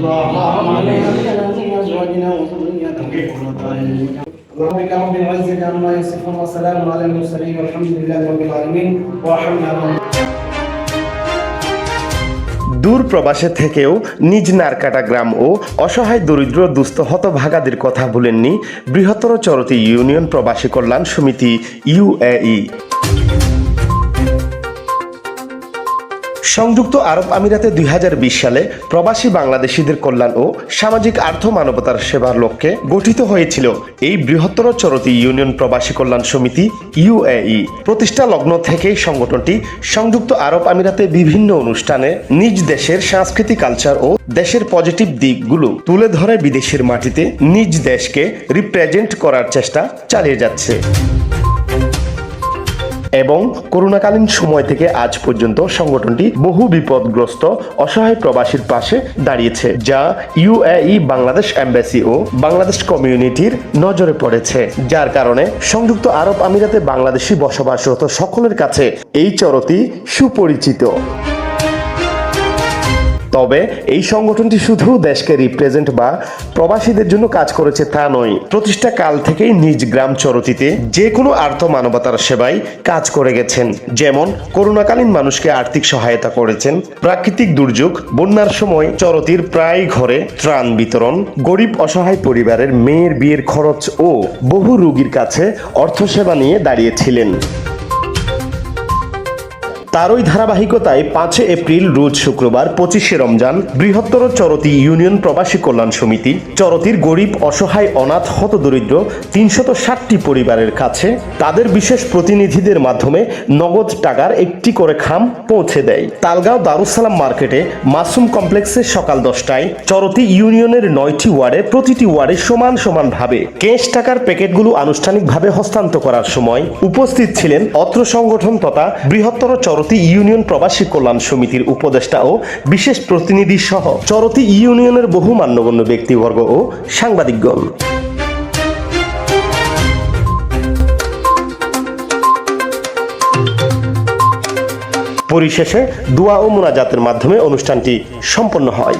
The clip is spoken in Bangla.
اللهم علينا من ازواجنا وذرياتنا قرة اعين ربك رب العزة عما يصفون وسلام على المرسلين والحمد لله رب العالمين وارحمنا দূর প্রবাসে থেকেও নিজ নারকাটা গ্রাম ও অসহায় দরিদ্র দুস্থ হতভাগাদের কথা ভুলেননি বৃহত্তর চরতি ইউনিয়ন প্রবাসী কল্যাণ সমিতি ইউএই সংযুক্ত আরব আমিরাতে দুই হাজার বিশ সালে প্রবাসী বাংলাদেশিদের কল্যাণ ও সামাজিক আর্থ মানবতার সেবার লক্ষ্যে গঠিত হয়েছিল এই বৃহত্তর চরতি ইউনিয়ন প্রবাসী কল্যাণ সমিতি ইউএই প্রতিষ্ঠা লগ্ন থেকেই সংগঠনটি সংযুক্ত আরব আমিরাতে বিভিন্ন অনুষ্ঠানে নিজ দেশের সাংস্কৃতিক, কালচার ও দেশের পজিটিভ দিকগুলো তুলে ধরে বিদেশের মাটিতে নিজ দেশকে রিপ্রেজেন্ট করার চেষ্টা চালিয়ে যাচ্ছে। এবং করোনাকালীন সময় থেকে আজ পর্যন্ত সংগঠনটি বহু বিপদগ্রস্ত, অসহায় প্রবাসীর পাশে দাঁড়িয়েছে, যা ইউএই বাংলাদেশ এম্বাসি ও বাংলাদেশ কমিউনিটির নজরে পড়েছে। যার কারণে সংযুক্ত আরব আমিরাতে বাংলাদেশি বসবাসরত সকলের কাছে এই চরতি সুপরিচিত। তবে এই সংগঠনটি শুধু দেশকে রিপ্রেজেন্ট বা প্রবাসীদের জন্য কাজ করেছে তা নয়। প্রতিষ্ঠা কাল থেকেই নিজ গ্রাম চরতিতে যে কোনো আর্থ মানবতার সেবায় কাজ করে গেছেন। যেমন, করোনাকালীন মানুষকে আর্থিক সহায়তা করেছেন। প্রাকৃতিক দুর্যোগ, বন্যার সময় চরতির প্রায় ঘরে ত্রাণ বিতরণ, গরিব অসহায় পরিবারের মেয়ের বিয়ের খরচ ও বহু রোগীর কাছে অর্থসেবা নিয়ে দাঁড়িয়েছিলেন। তারই ধারাবাহিকতায় পাঁচে এপ্রিল, রোজ শুক্রবার, পঁচিশে রমজান, বৃহত্তর চরতি ইউনিয়ন প্রবাসী কল্যাণ সমিতি, চরতির গরিব, অসহায়, অনাথ, হতদরিদ্র তিনশত ষাটটি পরিবারের কাছে তাদের বিশেষ প্রতিনিধিদের মাধ্যমে নগদ টাকার একটি করে খাম পৌঁছে দেয়। তালগাঁও দারুসালাম মার্কেটে মাসুম কমপ্লেক্সে সকাল দশটায় চরতি ইউনিয়নের নয়টি ওয়ার্ডে প্রতিটি ওয়ার্ডে সমান সমান ভাবে ক্যাশ টাকার প্যাকেটগুলো আনুষ্ঠানিকভাবে হস্তান্তর করার সময় উপস্থিত ছিলেন অত্র সংগঠন তথা বৃহত্তর চরতি ইউনিয়ন প্রবাসী কল্যাণ সমিতির উপদেষ্টা ও বিশেষ প্রতিনিধি সহ চরতি ইউনিয়নের বহু মান্যগণ্য ব্যক্তিবর্গ ও সাংবাদিকগণ। পরিশেষে দোয়া ও মোনাজাতের মাধ্যমে অনুষ্ঠানটি সম্পন্ন হয়।